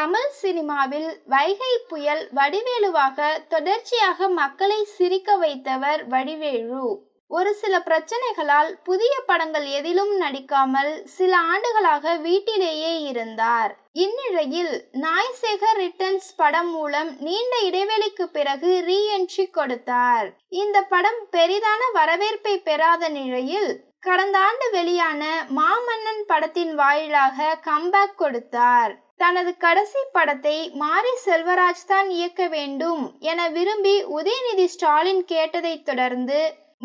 தமிழ் சினிமாவில் வைகை புயல் வடிவேலுவாக தொடர்ச்சியாக மக்களை சிரிக்க வைத்தவர் வடிவேலு. ஒரு சில பிரச்சனைகளால் புதிய படங்கள் எதிலும் நடிக்காமல் சில ஆண்டுகளாக வீட்டிலேயே இருந்தார். இந்நிலையில் நாய்சேகர் ரிட்டர்ன்ஸ் படம் மூலம் நீண்ட இடைவெளிக்கு பிறகு ரீஎன்ட்ரி கொடுத்தார். இந்த படம் பெரிதான வரவேற்பை பெறாத நிலையில் கடந்த ஆண்டு வெளியான மாமன்னன் படத்தின் வாயிலாக கம்பேக் கொடுத்தார். தனது கடைசி படத்தை மாரி செல்வராஜ் தான் இயக்க வேண்டும் என விரும்பி உதயநிதி ஸ்டாலின் கேட்டதைத் தொடர்ந்து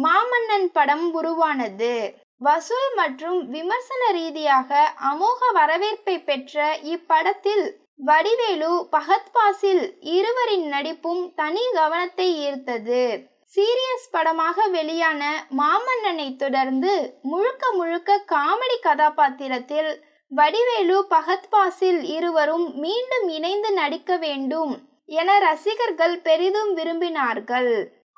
மாமன்னன் படம் உருவானது. வசூல் மற்றும் விமர்சன ரீதியாக அமோக வரவேற்பை பெற்ற இப்படத்தில் வடிவேலு பகத்பாசில் இருவரின் நடிப்பும் தனி கவனத்தை ஈர்த்தது. சீரியஸ் படமாக வெளியான மாமன்னனை தொடர்ந்து முழுக்க முழுக்க காமெடி கதாபாத்திரத்தில் வடிவேலு பகத் பாசில் இருவரும் மீண்டும் இணைந்து நடிக்க வேண்டும் என ரசிகர்கள் பெரிதும் விரும்பினார்கள்.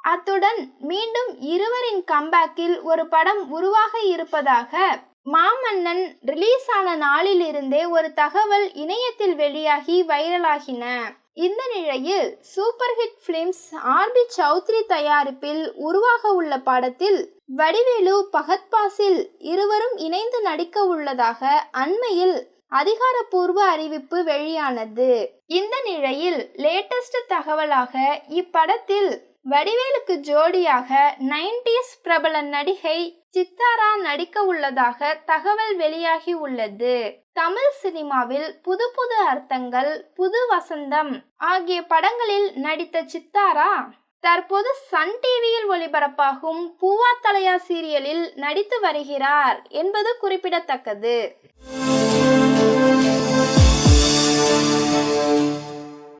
அத்துடன் மீண்டும் இருவரின் கம்பேக்கில் ஒரு படம் உருவாக இருப்பதாக மாமன்னன் ரிலீஸ் ஆன நாளிலிருந்தே ஒரு தகவல் இணையத்தில் வெளியாகி வைரலாகின இந்த நிலையில் super hit films RB Choudhary தயாரிப்பில் உருவாக உள்ள படத்தில் வடிவேலு பகத் பாசில் இருவரும் இணைந்து நடிக்க உள்ளதாக அண்மையில் அதிகாரப்பூர்வ அறிவிப்பு வெளியானது. இந்த நிலையில் லேட்டஸ்ட் தகவலாக இப்படத்தில் வடிவேலுக்கு ஜோடியாக நைன்டிஸ் பிரபல நடிகை சித்தாரா நடிக்க உள்ளதாக தகவல் வெளியாகி உள்ளது. தமிழ் சினிமாவில் புது புது அர்த்தங்கள் புது வசந்தம் ஆகிய படங்களில் நடித்த சித்தாரா தற்போது சன் டிவியில் ஒளிபரப்பாகும் பூவா தலையா சீரியலில் நடித்து வருகிறார் என்பது குறிப்பிடத்தக்கது.